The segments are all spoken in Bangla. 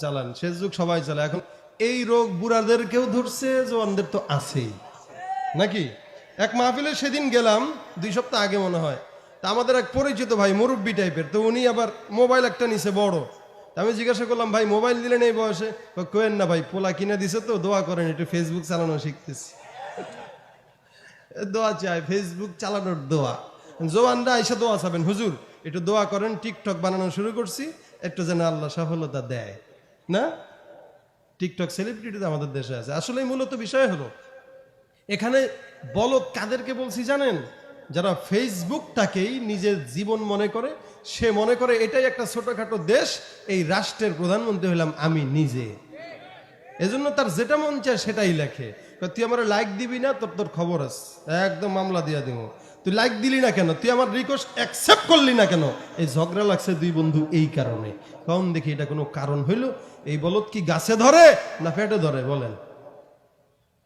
চালান। শেষ যুগ সবাই চালায়। এখন এই রোগ বুড়াদেরকেও ধরছে জোয়ানদের তো আছেই। নাকি? এক মাহফিলে সেদিন গেলাম দুই সপ্তাহ আগে মনে হয়। তা আমাদের এক পরিচিত ভাই মুরব্বী টাইপের তো উনি আবার মোবাইল একটা নিছে বড়। আমি জিজ্ঞাসা করলাম ভাই মোবাইল দিলেন এই বয়সে? কয়, কোয়েন না ভাই পোলা কিনে দিছে তো দোয়া করেন একটু ফেসবুক চালানো শিখতেছি। দোয়া চাই ফেসবুক চালানোর দোয়া। জোয়ানরা আইসা দোয়া চাবেন। হুজুর একটু দোয়া করেন, টিকটক বানানো শুরু করছি, একটু যেন আল্লাহ সফলতা দেয়। না? টিকটক সেলিব্রিটি আমাদের দেশে আছে। আসলে মূলত বিষয় হলো, এখানে বলদ কাদেরকে বলছি জানেন? যারা ফেসবুকটাকেই নিজের জীবন মনে করে, সে মনে করে এটাই একটা ছোটখাটো দেশ, এই রাষ্ট্রের প্রধানমন্ত্রী হলাম আমি নিজে। এজন্য তার যেটা মন চায় সেটাই লেখে। তুই আমার লাইক দিবি না, তোর তোর খবর আছে। একদম মামলা দিয়া দিব। তুই লাইক দিলি না কেন? তুই আমার রিকোয়েস্ট অ্যাকসেপ্ট করলি না কেন? এই ঝগড়া লাগছে দুই বন্ধু এই কারণে। কম দেখি এটা কোনো কারণ হইল। এই বলদ কি গাছে ধরে না পেটে ধরে, বলেন?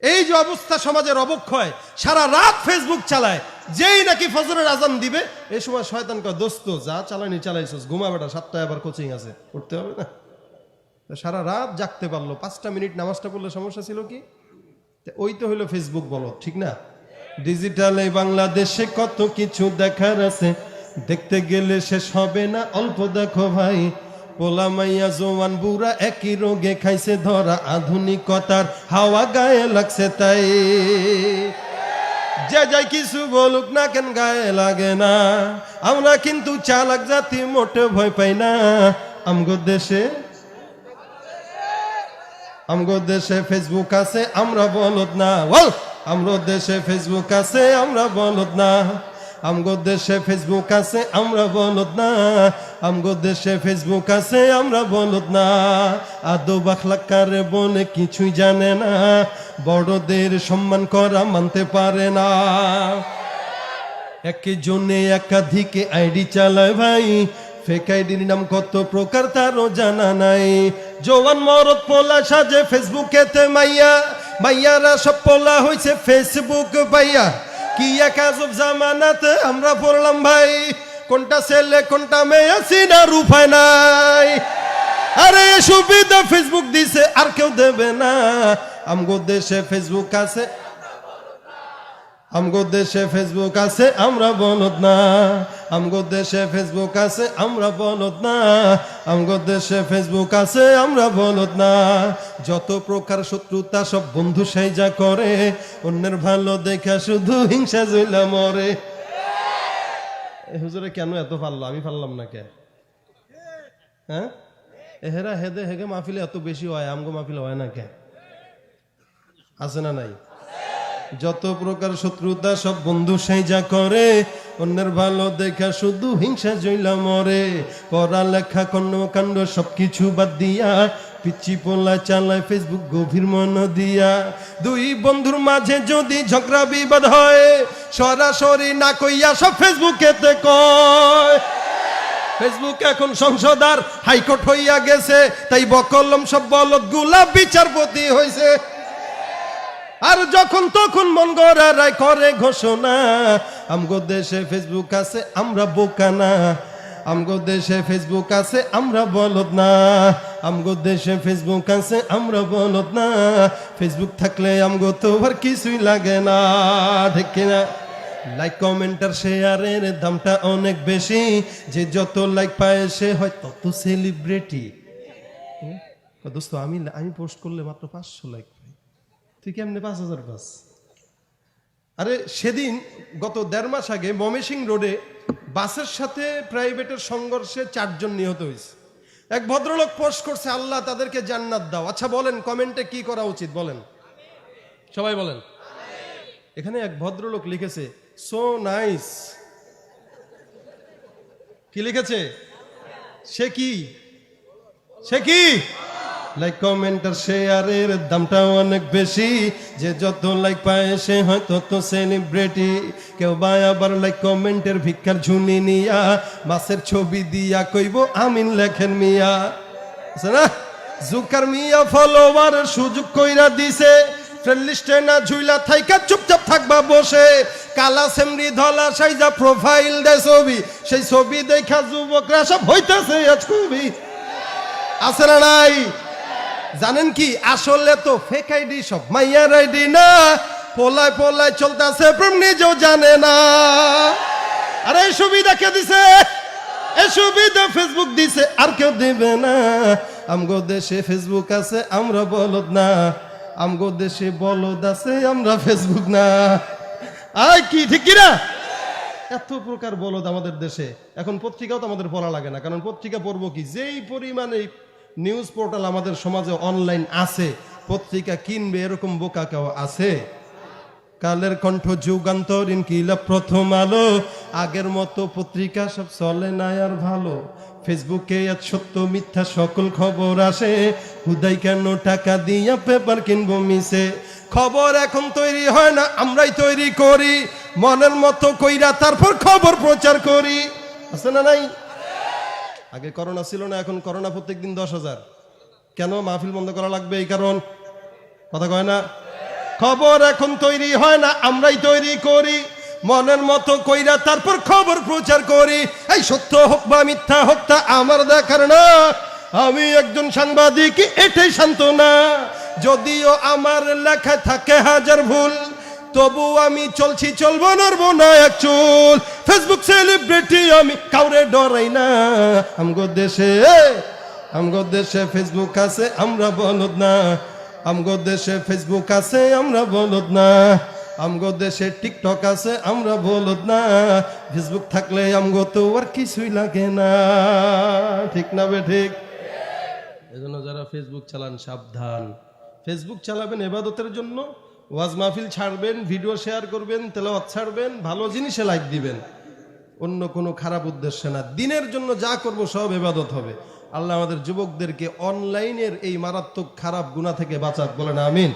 এই যে অবস্থা সমাজের অবক্ষয়, সারা রাত ফেসবুক চালায়, যেই নাকি ফজরের আজান দিবে এই সময় শয়তান কয়, দোস্ত, যা চালানি চালাইছস, ঘুমা বেটা, সাতটায় আবার কোচিং আছে উঠতে হবে না? সারা রাত জাগতে পারল, পাঁচটা মিনিট নামাজটা পড়লে সমস্যা ছিল কি? ওই তো হইল ফেসবুক বলো, ঠিক না? ডিজিটালে বাংলাদেশে কত কিছু দেখার আছে। দেখতে গেলে শেষ হবে না, অল্প দেখো ভাই। পোলা মাইয়া, জোয়ান বুড়া একই রোগে খাইছে ধরা, আধুনিকতার হাওয়া গায়ে লাগছে তাই। যে যাই কিছু বলুক না কেন গায়ে লাগে না। আমরা কিন্তু চালাক জাতি মোটে ভয় পাই না। আমগো দেশে আমগো দেশে ফেসবুক আছে, আমরা বলদ না। বল আমগো দেশে ফেসবুক আছে, আমরা বলদ না। আমগো দেশে ফেসবুক আছে, আমরা বলদ না। আমগো দেশে ফেসবুক আছে, আমরা বলদ না। আদো বাখলাকারে বলে কিছুই জানে না। বড়দের সম্মান করা মানতে পারে না। একজনে একাধিক আইডি চালায় ভাই। ফেক আইডির নাম কত প্রকার তারও জানা নাই। জোয়ান মরদ পোলা সাজে ফেসবুকেতে মাইয়া, মাইয়ারা সব পোলা হইছে ফেসবুক পাইয়া কি এক আজব জামানাতে আমরা পড়লাম ভাই, কোনটা ছেলে, কোনটা মেয়ে, সিনা রূপায় নাই। আরে সুবিধা ফেসবুক দিছে, আর কেউ দেবে না। আমগো দেশে ফেসবুক আছে, আমগো দেশে ফেসবুক আছে, আমরা বলদ না। আমগো দেশে ফেসবুক আছে, আমরা বলদ না। আমগো দেশে ফেসবুক আছে, আমরা বলদ না। যত প্রকার শত্রুতা, সব বন্ধু সাইজা করে। অন্যের ভালো দেখা শুধু হিংসা জইলা মরে। হুজুরে, কেন এত পারল? আমি পারলাম না কে? হ্যাঁ? এহেরা হেদে হেগে মাহফিলে এত বেশি হয়, আমগো মাহফিলে হয় না কে? আছে না নাই? যত প্রকার শত্রুতা, সব বন্ধু যা করে। অন্যের ভালো দেখা শুধু হিংসা জইলা মরে। পড়ালেখা কর্মকাণ্ড সবকিছু বাদ দিয়া পিচ্ছি পোলা চালায় ফেসবুক গভীর মন দিয়া। দুই বন্ধুর মাঝে যদি ঝগড়া বিবাদ হয়, সরাসরি না কইয়া সব ফেসবুকেতে কয়। ফেসবুক এখন সংসদার হাইকোর্ট হইয়া গেছে, তাই বকলম সব বলদগুলা বিচারপতি হইছে। আর যখন তখন মন গড়ারাই করে ঘোষণা আমগো দেশে ফেসবুক আছে, আমরা বোকা না। আমগো দেশে ফেসবুক আছে, আমরা বলদ না। আমগো দেশে ফেসবুক আছে, আমরা বলদ না। ফেসবুক থাকলে আমগো তো আর কিছুই লাগে না দেখি না লাইক কমেন্টার শেয়ারের দামটা অনেক বেশি। যে যত লাইক পায় সে হয় তত সেলিব্রিটি দোস্ত, আমি আমি পোস্ট করলে মাত্র পাঁচশো লাইক পাই। তুই কেমনে পাঁচ হাজার পাস? আরে সেদিন গত দেড় মাস আগে মমেসিং রোডে বাসের সাথে প্রাইভেটের সংঘর্ষে চারজন নিহত হয়েছে। এক ভদ্রলোক পোস্ট করছে, আল্লাহ তাদেরকে জান্নাত দাও। আচ্ছা বলেন, কমেন্টে কি করা উচিত? বলেন। সবাই বলেন। এখানে এক ভদ্রলোক লিখেছে, সো নাইস। কি লিখেছে? সে কি? সে কি? লাইক কমেন্ট আর শেয়ারের দামটা অনেক বেশি। যে যত লাইক পায় সে হয় তত সেলিব্রিটি কেউ বা আবার লাইক কমেন্টের ভিক্ষার ঝুনি নিয়া, মাসের ছবি দিয়া কইব, আমিন লেখেন মিয়া। না? জুকার মিয়া ফলোয়ার সুযোগ কইরা দিছে। ফ্রেন্ড লিস্টে না ঝুইলা থাইকা চুপচাপ থাকবা বসে। কালা সেমরি ধলা সাইজা প্রোফাইল দে ছবি। সেই ছবি দেখা যুবকরা সব হইতাছে আজ খুবই। আছে না নাই? জানেন কি? আসলে তো ফেক আইডি সব, মাইয়ার আইডি না। পোলায় পোলায় চলতেছে, প্রেম নিজেও জানে না। আরে সুবিধা কে দিছে? এই সুবিধা ফেসবুক দিছে, আর কেউ দিবে না। আমগো দেশে ফেসবুক আছে, আমরা বলদ না। আমগো দেশে বলদ আছে, আমরা ফেসবুক না। আয়, কি, ঠিক কি না এত প্রকার বলদ আমাদের দেশে। এখন পত্রিকাও তো আমাদের পড়া লাগে না, কারণ পত্রিকা পড়ব কি? যেই পরিমাণে নিউজ পোর্টাল আমাদের সমাজে অনলাইন আছে, পত্রিকা কিনবে, এরকম বোকা কেউ আছে? কালের কণ্ঠ যুগান্তর ইনকিলা প্রথম আলো? আগের মতো পত্রিকা সব চলে না আর ভালো। ফেসবুকে আজ সত্য মিথ্যা সকল খবর আসে। হুদাই কেন টাকা দিয়া পেপার কিনবো মিশে খবর এখন তৈরি হয় না, আমরাই তৈরি করি। মনের মতো কইরা তারপর খবর প্রচার করি। আছে না নাই? আগে করোনা ছিল না, এখন করোনা প্রত্যেকদিন দশ হাজার। কেন? মাহফিল বন্ধ করা লাগবে এই কারণ। কথা কয় না? খবর এখন তৈরি হয় না, আমরাই তৈরি করি। মনের মতো কইরা তারপর খবর প্রচার করি। এই সত্য হোক বা মিথ্যা হোক, তা আমার দেখার না। আমি একজন সাংবাদিক, এটাই শান্ত না যদিও আমার লেখা থাকে হাজার ভুল, তবু আমি চলছি, চলবো, নড়বো না এক চুল। সেলিব্রিটি আমি কাউরে ডরাই না। আমগো দেশে আমগো দেশে ফেসবুক আছে, আমরা বলদ না। আমগো দেশে ফেসবুক আছে, আমরা বলদ না। আমগো দেশে টিকটক আছে, আমরা বলদ না। ফেসবুক থাকলে আমগো তো আর কিছুই লাগে না। ঠিক না বে, ঠিক? এজন্য যারা ফেসবুক চালান, সাবধান। ফেসবুক চালাবেন এবাদতের জন্য। ওয়াজ মাহফিল ছাড়বেন, ভিডিও শেয়ার করবেন, তেলাওয়াত ছাড়বেন, ভালো জিনিসে লাইক দিবেন। অন্য কোনো খারাপ উদ্দেশ্যে না। দিনের জন্য যা করব সব এবাদত হবে। আল্লাহ আমাদের যুবকদেরকে অনলাইনের এই মারাত্মক খারাপ গুণা থেকে বাঁচাক। বলেন আমিন।